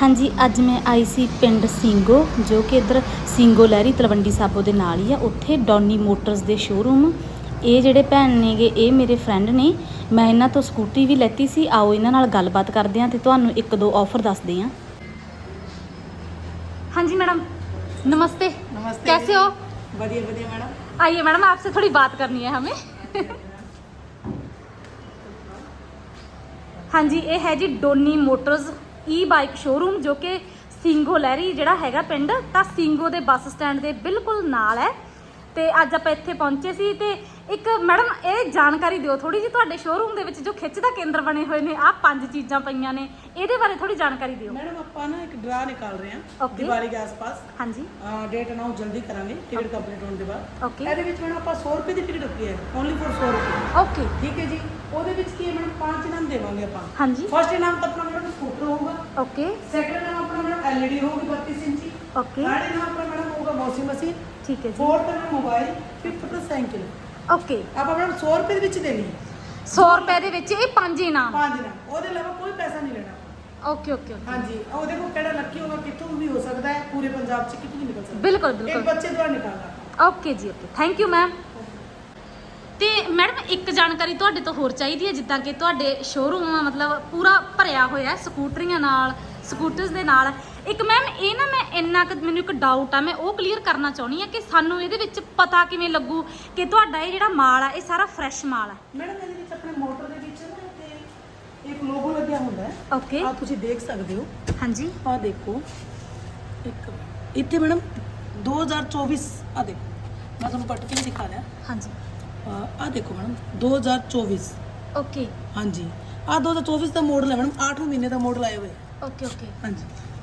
ਹਾਂਜੀ ਅੱਜ ਮੈਂ ਆਈ ਸੀ ਪਿੰਡ ਸਿੰਗੋ ਜੋ ਕਿ ਇੱਧਰ ਸਿੰਗੋ ਲਹਿਰੀ ਤਲਵੰਡੀ ਸਾਬੋ ਦੇ ਨਾਲ ਹੀ ਆ ਉੱਥੇ ਡੌਨੀ ਮੋਟਰਸ ਦੇ ਸ਼ੋਰੂਮ ਇਹ ਜਿਹੜੇ ਭੈਣ ਨੇਗੇ ਇਹ ਮੇਰੇ ਫਰੈਂਡ ਨੇ ਮੈਂ ਇਹਨਾਂ ਤੋਂ ਸਕੂਟੀ ਵੀ ਲੈਤੀ ਸੀ ਆਓ ਇਹਨਾਂ ਨਾਲ ਗੱਲਬਾਤ ਕਰਦੇ ਹਾਂ ਤੇ ਤੁਹਾਨੂੰ ਇੱਕ ਦੋ ਆਫਰ ਦੱਸਦੇ ਹਾਂ हाँ जी मैडम नमस्ते नमस्ते कैसे दीदी। हो बढ़िया बढ़िया मैडम आइए मैडम आपसे थोड़ी बात करनी है हमें हाँ जी ਇਹ ਹੈ ਜੀ Doni motors e bike showroom ਜੋ ਕਿ ਸਿੰਗੋ ਲਹਿਰੀ ਜਿਹੜਾ ਹੈਗਾ ਪਿੰਡ, ਤਾਂ ਸਿੰਗੋ ਦੇ ਬੱਸ ਸਟੈਂਡ ਦੇ ਬਿਲਕੁਲ ਨਾਲ ਹੈ। ਤੇ ਅੱਜ ਆਪਾਂ ਇੱਥੇ ਪਹੁੰਚੇ ਸੀ ਤੇ ਇੱਕ ਮੈਡਮ ਇਹ ਜਾਣਕਾਰੀ ਦਿਓ ਥੋੜੀ ਜੀ ਤੁਹਾਡੇ ਸ਼ੋਰੂਮ ਦੇ ਵਿੱਚ ਜੋ ਖਿੱਚ ਦਾ ਕੇਂਦਰ ਬਣੇ ਹੋਏ ਨੇ ਆਹ ਪੰਜ ਚੀਜ਼ਾਂ ਪਈਆਂ ਨੇ ਇਹਦੇ ਬਾਰੇ ਥੋੜੀ ਜਾਣਕਾਰੀ ਦਿਓ। ਮੈਡਮ ਆਪਾਂ ਨਾ ਇੱਕ ਡਰਾ ਨਿਕਾਲ ਰਹੇ ਹਾਂ Okay. ਦੀਵਾਲੀ ਦੇ ਆਸ-ਪਾਸ। ਹਾਂਜੀ। ਡੇਟ ਅਨਾਉਂਸ ਜਲਦੀ ਕਰਾਂਗੇ ਟਿਕਟ ਕੰਪਲੀਟ ਹੋਣ ਦੇ ਬਾਅਦ। Okay. ਇਹਦੇ ਵਿੱਚ ਮੈਡਮ ਆਪਾਂ 100 ਰੁਪਏ ਦੀ ਟਿਕਟ ਰੱਖੀ ਹੈ ਓਨਲੀ ਫॉर 100 ਰੁਪਏ। ਓਕੇ ਠੀਕ ਹੈ ਜੀ? ਉਹਦੇ ਵਿੱਚ ਕੀ ਹੈ ਮੈਡਮ ਪੰਜ ਇਨਾਮ ਦੇਵਾਂਗੇ ਆਪਾਂ। ਹਾਂਜੀ। ਫਸਟ ਇਨਾਮ ਤਾਂ ਆਪਣਾ ਮੈਡਮ ਸਕੂਟਰ ਹੋਊਗਾ। ਓਕੇ ਸੈਕੰਡ ਇਨਾਮ ਆਪਣਾ ਮੈਡਮ ਐਲਈਡੀ ਹੋਊਗੀ 32 ਇੰਚੀ। ਓਕੇ ਥਰਡ ਇਨਾਮ ਆਪਣਾ ਹੋਊਗਾ ਵਾਸ਼ਿੰਗ ਮਸ਼ੀਨ ਠੀਕ ਹੈ ਜੀ। ਫੋਰਥ ਇਨਾਮ mobile fifth plus cycle okay ਆਪਾਂ ਮੈਡਮ 100 ਰੁਪਏ ਦੇ ਵਿੱਚ ਦੇਣੀ ਹੈ। 100 ਰੁਪਏ ਦੇ ਵਿੱਚ ਇਹ ਪੰਜ ਇਨਾਮ ਪੰਜ ਇਨਾਮ ਉਹਦੇ ਇਲਾਵਾ ਕੋਈ ਪੈਸਾ ਨਹੀਂ ਲੈਣਾ। ਓਕੇ ਓਕੇ ਓਕੇ ਹਾਂਜੀ। ਉਹ ਦੇਖੋ ਕਿਹੜਾ ਲੱਕੀ ਹੋਗਾ ਕਿੱਥੋਂ ਵੀ ਹੋ ਸਕਦਾ ਹੈ। ਪੂਰੇ ਪੰਜਾਬ 'ਚ ਕਿਤੋਂ ਵੀ ਨਿਕਲ ਸਕਦਾ। ਹੈ। ਬਿਲਕੁਲ ਇੱਕ ਬਿਲਕੁਲ। ਬੱਚੇ ਦੁਆਰਾ ਨਿਕਾਲਣਾ। ਓਕੇ ਜੀ ਓਕੇ ਥੈਂਕ ਯੂ ਮੈਮ ਤੇ ਮੈਡਮ ਇੱਕ ਜਾਣਕਾਰੀ ਤੁਹਾਡੇ ਤੋਂ ਹੋਰ ਚਾਹੀਦੀ ਹੈ ਜਿੱਦਾਂ ਕਿ ਤੁਹਾਡੇ ਸ਼ੋਰੂਮ ਮਤਲਬ ਪੂਰਾ ਭਰਿਆ ਹੋਇਆ ਹੈ ਸਕੂਟਰੀਆਂ ਨਾਲ ਸਕੂਟਰਸ ਦੇ ਨਾਲ। ਇੱਕ ਮੈਮ ਇਹ ਨਾ ਮੈਂ ਇੰਨਾ ਕੁ ਮੈਨੂੰ ਇੱਕ ਡਾਊਟ ਆ ਮੈਂ ਉਹ ਕਲੀਅਰ ਕਰਨਾ ਚਾਹੁੰਦੀ ਆ ਕਿ ਸਾਨੂੰ ਇਹਦੇ ਵਿੱਚ ਪਤਾ ਕਿਵੇਂ ਲੱਗੂ ਕਿ ਤੁਹਾਡਾ ਇਹ ਜਿਹੜਾ ਮਾਲ ਆ ਇਹ ਸਾਰਾ ਫਰੈਸ਼ ਮਾਲ ਆ। ਮੈਡਮ ਇਹਦੇ ਵਿੱਚ ਆਪਣੇ ਮੋਟਰ ਦੇ ਵਿੱਚ ਨਾ ਤੇ ਇੱਕ ਲੋਗੋ ਲੱਗਿਆ ਹੁੰਦਾ ਹੈ। ਓਕੇ ਆ ਤੁਸੀਂ ਦੇਖ ਸਕਦੇ ਹੋ। ਹਾਂਜੀ। ਆ ਦੇਖੋ। ਇੱਕ ਇੱਥੇ ਮੈਡਮ 2024 ਆ ਦੇਖੋ। ਮੈਂ ਤੁਹਾਨੂੰ ਕੱਟ ਕੇ ਵੀ ਦਿਖਾ ਰਿਹਾ। ਹਾਂਜੀ। ਆ ਦੇਖੋ ਮੈਡਮ 2024 ਓਕੇ ਹਾਂਜੀ। ਆ 2024 ਦਾ ਮਾਡਲ ਹੈ ਮੈਡਮ 8 ਮਹੀਨੇ ਦਾ ਮਾਡਲ ਆਇਆ ਹੋਇਆ। ਓਕੇ ਓਕੇ ਹਾਂਜੀ।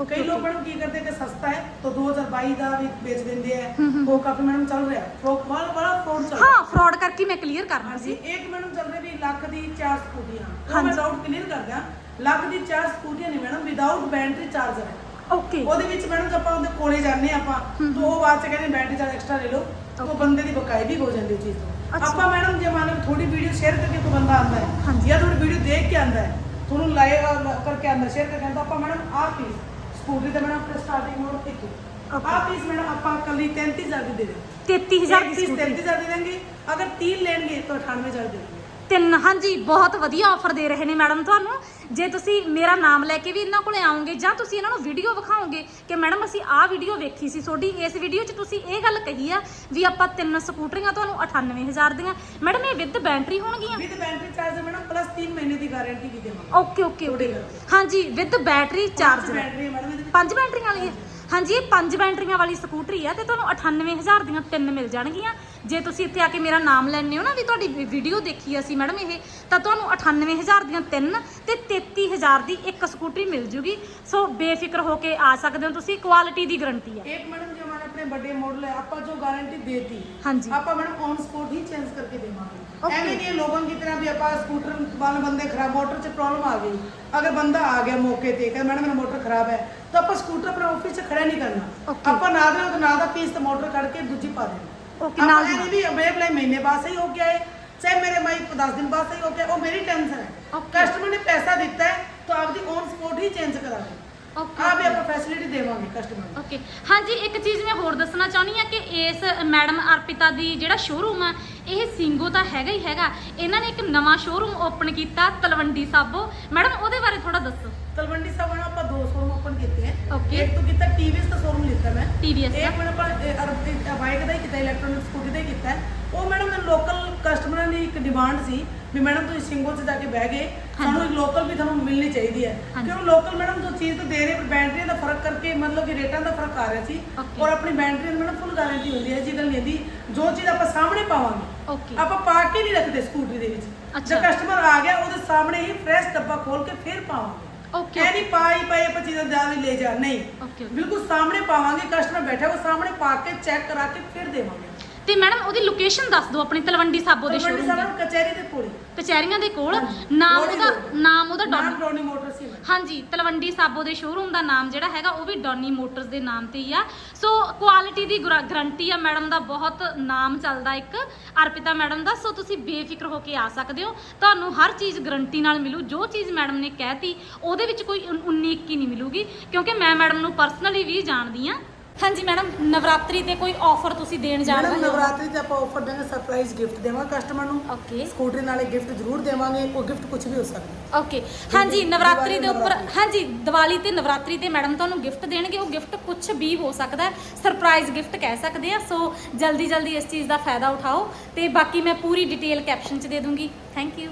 ਕਈ ਲੋਕ. ਮੈਡਮ ਕੀ ਕਰਦੇ ਕਿ ਸਸਤਾ ਹੈ ਤਾਂ 2022 ਦਾ ਵੀ ਵੇਚ ਦਿੰਦੇ ਆ। ਉਹ ਕਾਫੀ ਮੈਡਮ ਚੱਲ ਰਿਹਾ ਫਰੋਕ ਮਾਲ ਬੜਾ ਫਰੋਡ ਚੱਲ ਰਿਹਾ ਹਾਂ ਫਰਾਡ ਕਰਕੇ ਮੈਂ ਕਲੀਅਰ ਕਰਨਾ ਹਾਂਜੀ ਸੀ ਇੱਕ ਮੈਡਮ ਚੱਲ ਰਿਹਾ ਵੀ ਲੱਖ ਦੀ ਚਾਰ ਸਕੂਟੀਆਂ ਉਹ ਹਾਂਜੀ। ਮੈਂ ਡਾਊਟ ਕਲੀਅਰ ਕਰ ਦਿਆਂ ਲੱਖ ਦੀ ਚਾਰ ਸਕੂਟੀਆਂ ਨੇ ਮੈਡਮ ਵਿਦਆਊਟ ਬੈਟਰੀ ਚਾਰਜਰ ਹੈ ਓਕੇ ਉਹਦੇ ਵਿੱਚ ਮੈਡਮ ਆਪਾਂ ਉਹਦੇ ਕੋਲੇ ਜਾਂਦੇ ਹਾਂ ਆਪਾਂ ਤਾਂ ਉਹ ਬਾਅਦ ਚ ਕਹਿੰਦੇ ਬੈਟਰੀ ਚਾਰਜ ਐਕਸਟਰਾ ਲੈ ਲਓ ਤਾਂ ਉਹ. ਬੰਦੇ ਦੀ ਬਕਾਈ ਵੀ ਹੋ ਜਾਂਦੀ ਉਹ ਚੀਜ਼ ਤੋਂ ਅੱਛਾ। ਆਪਾਂ ਮੈਡਮ ਜੇ ਮੰਨ ਲਓ ਥੋੜੀ ਵੀਡੀਓ ਸ਼ੇਅਰ ਕਰਕੇ ਕੋਈ ਬੰਦਾ ਆਂਦਾ ਹੈ ਹਾਂਜੀ। ਜਾਂ ਥੋੜੀ ਵੀਡੀਓ ਦੇਖ ਕੇ ਆਂਦਾ ਹੈ ਤੁਹਾਨੂੰ ਲਾਈਵ ਕਰਕੇ ਆਂਦਾ ਸ਼ੇਅਰ ਕਰਕੇ ਆਂਦਾ ਆਪਾਂ ਮੈਡਮ ਆਹ ਪੀਸ ਸਕੂਟਰੀ ਤੇ ਮੈਡਮ ਆਪਣੇ ਸਟਾਰਟਿੰਗ ਮੋਡ ਇੱਕ. ਆਹ ਪੀਸ ਮੈਡਮ ਆਪਾਂ ਕੱਲੀ 33000 ਦੀ ਦੇ ਦੇ 33000 ਦੀ ਪੀਸ ਸਕੂਟਰੀ। 33000 ਦੇ ਦੇਂਗੇ ਅਗਰ 3 ਲੈਣਗੇ ਤਾਂ 98000 ਦੇ ਦੇਂਗੇ ਤਿੰਨ ਹਾਂਜੀ ਬਹੁਤ ਵਧੀਆ ਆਫਰ ਦੇ ਰਹੇ ਨੇ ਮੈਡਮ ਤੁਹਾਨੂੰ। ਜੇ ਤੁਸੀਂ ਮੇਰਾ ਨਾਮ ਲੈ ਕੇ ਵੀ ਇਹਨਾਂ ਕੋਲੇ ਆਓਗੇ ਜਾਂ ਤੁਸੀਂ ਇਹਨਾਂ ਨੂੰ ਵੀਡੀਓ ਵਿਖਾਓਗੇ ਕਿ ਮੈਡਮ ਅਸੀਂ ਆਹ ਵੀਡੀਓ ਵੇਖੀ ਸੀ ਤੁਹਾਡੀ ਇਸ ਵੀਡੀਓ 'ਚ ਤੁਸੀਂ ਇਹ ਗੱਲ ਕਹੀ ਆ ਵੀ ਆਪਾਂ ਤਿੰਨ ਸਕੂਟਰੀਆਂ ਤੁਹਾਨੂੰ 98000 ਦੀਆਂ। ਮੈਡਮ ਇਹ ਵਿਦ ਬੈਟਰੀ ਹੋਣਗੀਆਂ? With battery charger madam plus 3 ਮਹੀਨੇ ਦੀ ਗਾਰੰਟੀ ਵੀ ਦੇਵਾਂਗੇ। Okay okay. ਹਾਂਜੀ ਵਿਦ ਬੈਟਰੀ ਮੈਡਮ ਵਿੱਚ। ਪੰਜ ਬੈਟਰੀਆਂ ਵਾਲੀ ਹੈ। ਹਾਂਜੀ, ਇਹ ਪੰਜ ਬੈਟਰੀਆਂ ਵਾਲੀ ਸਕੂਟਰੀ ਹੈ ਤੇ ਤੁਹਾਨੂੰ 98000 ਦੀਆਂ ਤਿੰਨ ਮਿਲ ਜਾਣਗੀਆਂ। ਜੇ ਤੁਸੀਂ ਇੱਥੇ ਆ ਕੇ ਮੇਰਾ ਨਾਮ ਲੈਣੇ ਹੋ ਨਾ ਵੀ ਤੁਹਾਡੀ ਵੀਡੀਓ ਦੇਖੀ ਅਸੀਂ ਮੈਡਮ ਇਹ, ਤਾਂ ਤੁਹਾਨੂੰ 98000 ਦੀਆਂ ਤਿੰਨ ਤੇ 33000 ਦੀ ਇੱਕ ਸਕੂਟਰੀ ਮਿਲ ਜੂਗੀ। ਸੋ ਬੇਫਿਕਰ ਹੋ ਕੇ ਆ ਸਕਦੇ ਹੋ ਤੁਸੀਂ ਕੁਆਲਿਟੀ ਦੀ ਗਰੰਟੀ ਹੈ ਇਹ ਮੈਡਮ ਆਪਣੇ ਵੱਡੇ ਮਾਡਲ ਹੈ ਆਪਾਂ ਜੋ ਗਾਰੰਟੀ ਦੇਤੀ ਆਪਾਂ ਮੈਡਮ ਔਨ ਸਪੋਟ ਹੀ ਚੇਂਜ ਕਰਕੇ ਦੇਵਾਂਗੇ। ਐਵੇਂ ਨਹੀਂ ਲੋਕਾਂ ਦੀ ਤਰ੍ਹਾਂ ਵੀ ਆਪਾਂ ਸਕੂਟਰ ਵਾਲ ਬੰਦੇ ਖਰਾਬ ਮੋਟਰ 'ਚ ਪ੍ਰੋਬਲਮ ਆ ਗਈ। ਅਗਰ ਬੰਦਾ ਆ ਗਿਆ ਮੌਕੇ ਤੇ ਕਹਿੰਦਾ ਮੈਡਮ ਮੇਰਾ ਮੋਟਰ ਖਰਾਬ ਹੈ ਤਾਂ ਆਪਾਂ ਸਕੂਟਰ ਆਪਣੇ ਆਫਿਸ 'ਚ ਖੜਾ ਨਹੀਂ ਕਰਨਾ। ਆਪਾਂ ਨਾਲ ਦੇ ਨਾਲ- ਦਾ ਪੀਸ ਤੇ ਮੋਟਰ ਕੱਢ ਕੇ ਦੂਜੀ ਪਾ ਦੇਣੀ। ਓਕੇ ਨਾਲ ਦੀ ਵੀ ਮੇਰੇ ਲਈ ਮਹੀਨੇ ਬਾਅਦ ਸਹੀ ਹੋ ਗਿਆ ਹੈ ਚਾਹੇ ਮੇਰੇ ਮਾਈ 10 ਦਿਨ ਬਾਅਦ ਸਹੀ ਹੋ ਗਿਆ ਉਹ ਮੇਰੀ ਟੈਨਸ਼ਨ ਹੈ। ਕਸਟਮਰ ਨੇ ਪੈਸਾ ਦਿੱਤਾ ਹੈ ਤਾਂ ਆਪਦੀ ਔਨ ਸਪੋਟ ਹੀ ਚੇਂਜ ਕਰਾ ਦੇ ਆ ਵੀ ਆਪਾਂ ਫੈਸਿਲਿਟੀ ਦੇਵਾਂਗੇ ਕਸਟਮਰ ਨੂੰ। ਓਕੇ ਹਾਂਜੀ ਇੱਕ ਚੀਜ਼ ਮੈਂ ਹੋਰ ਦੱਸਣਾ ਚਾਹੁੰਦੀ ਆ ਕਿ ਇਸ ਮੈਡਮ ਅਰਪਿਤਾ ਦੀ ਜਿਹੜਾ ਸ਼ੋਰੂਮ ਆ ਇਹ ਸਿੰਗੋ ਤਾਂ ਹੈਗਾ ਹੀ ਹੈਗਾ। ਇਹਨਾਂ ਨੇ ਇੱਕ ਨਵਾਂ ਸ਼ੋਰੂਮ ਓਪਨ ਕੀਤਾ ਤਲਵੰਡੀ ਸਾਬੋ। ਮੈਡਮ ਉਹਦੇ ਬਾਰੇ ਥੋੜਾ ਦੱਸੋ। ਤਲਵੰਡੀ ਸਾਹਿਬ ਨਾਲ ਆਪਾਂ ਦੋ ਸ਼ੋਰੂਮ ਓਪਨ ਕੀਤੇ ਹੈ Okay. ਇੱਕ ਤੋਂ ਕੀਤਾ ਟੀਵੀਐਸ ਦਾ ਸ਼ੋਰੂਮ ਲਿੱਤਾ ਮੈਂ TVS ਦਾ। ਇੱਕ ਮੈਡਮ ਆਪਾਂ ਬਾਈਕ ਦਾ ਹੀ ਕੀਤਾ ਇਲੈਕਟ੍ਰੋਨਿਕ ਸਕੂਟੀ ਦਾ ਹੀ ਕੀਤਾ ਹੈ। ਉਹ ਮੈਡਮ ਲੋਕਲ ਕਸਟਮਰਾਂ ਦੀ ਇੱਕ ਡਿਮਾਂਡ ਸੀ ਵੀ ਮੈਡਮ ਤੁਸੀਂ ਸਿੰਗੋ 'ਚ ਜਾ ਕੇ ਬਹਿ ਗਏ ਸਾਨੂੰ ਇੱਕ ਲੋਕਲ ਵੀ ਤੁਹਾਨੂੰ ਮਿਲਣੀ ਚਾਹੀਦੀ ਹੈ ਹਾਂਜੀ। ਕਿਉਂ ਲੋਕਲ ਮੈਡਮ ਜੋ ਚੀਜ਼ ਤੋਂ ਦੇ ਰਹੇ ਬੈਟਰੀਆਂ ਦਾ ਫ਼ਰਕ ਕਰਕੇ ਮਤਲਬ ਕਿ ਰੇਟਾਂ ਦਾ ਫ਼ਰਕ ਆ ਰਿਹਾ ਸੀ Okay. ਔਰ ਆਪਣੀ ਬੈਟਰੀ ਦੀ ਮੈਡਮ ਫੁੱਲ ਗਾਰੰਟੀ ਹੁੰਦੀ ਹੈ ਜੀ ਗੱਲ ਨਹੀਂ ਹੁੰਦੀ ਜੋ ਚੀਜ਼ ਆਪਾਂ ਸਾਹਮਣੇ ਪਾਵਾਂਗੇ ਓਕੇ ਆਪਾਂ ਪਾ ਕੇ ਨਹੀਂ ਰੱਖਦੇ ਸਕੂਟਰੀ ਦੇ ਵਿੱਚ ਅੱਛਾ। ਜਦ ਕਸਟਮਰ ਆ ਗਿਆ ਉਹਦੇ ਸਾਹਮਣੇ ਹੀ ਫਰੈਸ਼ ਡੱਬਾ ਖੋਲ ਕੇ ਫਿਰ ਪਾਵਾਂਗੇ ਓਕੇ ਇਹ ਨਹੀਂ ਪਾਈ ਪਾਈ ਆਪਾਂ ਚੀਜ਼ਾਂ ਜ਼ਿਆਦਾ ਹੀ ਲੈ ਜਾ ਨਹੀਂ। ਓਕੇ ਬਿਲਕੁਲ ਸਾਹਮਣੇ ਪਾਵਾਂਗੇ ਕਸਟਮਰ ਬੈਠਾ ਉਹ ਸਾਹਮਣੇ ਪਾ ਕੇ ਚੈੱਕ ਕਰਾ ਕੇ ਫਿਰ ਦੇਵਾਂਗੇ। ਤੇ ਮੈਡਮ ਉਹਦੀ ਲੋਕੇਸ਼ਨ ਦੱਸ ਦਿਓ ਆਪਣੀ ਤਲਵੰਡੀ ਸਾਬੋ ਦੇ ਸ਼ੋਰੂਮ ਸਾਹਿਬ ਦੀ ਕਚਹਿਰੀ ਦੇ ਕੋਲ ਕਚਹਿਰੀਆਂ ਦੇ ਕੋਲ। ਨਾਮ ਉਹਦਾ। ਨਾਮ ਉਹਦਾ ਨਾਮ ਡੌਨੀ ਡੋਨੀ ਮੋਟਰ ਸੀ ਹਾਂਜੀ ਤਲਵੰਡੀ ਸਾਬੋ ਦੇ ਸ਼ੋਰੂਮ ਦਾ ਨਾਮ ਜਿਹੜਾ ਹੈਗਾ ਉਹ ਵੀ ਡੌਨੀ ਮੋਟਰਸ ਦੇ ਨਾਮ ਤੇ ਹੀ ਆ। ਸੋ ਕੁਆਲਿਟੀ ਦੀ ਗਾਰੰਟੀ ਆ ਮੈਡਮ ਦਾ ਬਹੁਤ ਨਾਮ ਚੱਲਦਾ ਇੱਕ ਅਰਪਿਤਾ ਮੈਡਮ ਦਾ। ਸੋ ਤੁਸੀਂ ਬੇਫਿਕਰ ਹੋ ਕੇ ਆ ਸਕਦੇ ਹੋ। ਤੁਹਾਨੂੰ ਹਰ ਚੀਜ਼ ਗਾਰੰਟੀ ਨਾਲ ਮਿਲੂ। ਜੋ ਚੀਜ਼ ਮੈਡਮ ਨੇ ਕਹਿਤੀ ਉਹਦੇ ਵਿੱਚ ਕੋਈ 19 21 ਨਹੀਂ ਮਿਲੂਗੀ। ਕਿਉਂਕਿ ਮੈਂ ਮੈਡਮ ਨੂੰ ਪਰਸਨਲੀ ਵੀ ਜਾਣਦੀ ਆ ਹਾਂਜੀ ਮੈਡਮ ਨਵਰਾਤਰੀ ਤੇ ਕੋਈ ਆਫਰ ਤੁਸੀਂ ਦੇਣ ਜਾ ਮੈਡਮ ਰਹੇ ਹੋ? ਨਵਰਾਤਰੀ ਤੇ ਆਪਾਂ ਆਫਰ ਦੇਵਾਂਗੇ ਸਰਪ੍ਰਾਈਜ਼ ਗਿਫਟ ਦੇਵਾਂਗੇ ਕਸਟਮਰ ਨੂੰ। ਓਕੇ ਸਕੂਟਰੀ ਨਾਲੇ ਗਿਫਟ ਜ਼ਰੂਰ ਦੇਵਾਂਗੇ ਕੋਈ ਗਿਫਟ ਕੁਝ ਵੀ ਹੋ ਸਕਦਾ। ਓਕੇ ਹਾਂਜੀ ਨਵਰਾਤਰੀ ਦੇ ਉੱਪਰ। ਹਾਂਜੀ ਦੀਵਾਲੀ ਤੇ ਨਵਰਾਤਰੀ ਤੇ ਮੈਡਮ ਤੁਹਾਨੂੰ ਗਿਫਟ ਦੇਣਗੇ ਉਹ ਗਿਫਟ ਕੁਝ ਵੀ ਹੋ ਸਕਦਾ ਸਰਪ੍ਰਾਈਜ਼ ਗਿਫਟ ਕਹਿ ਸਕਦੇ ਆ ਸੋ ਜਲਦੀ ਜਲਦੀ ਇਸ ਚੀਜ਼ ਦਾ ਫਾਇਦਾ ਉਠਾਓ। ਤੇ ਬਾਕੀ ਮੈਂ ਪੂਰੀ ਡਿਟੇਲ ਕੈਪਸ਼ਨ 'ਚ ਦੇ ਦੂੰਗੀ। Thank you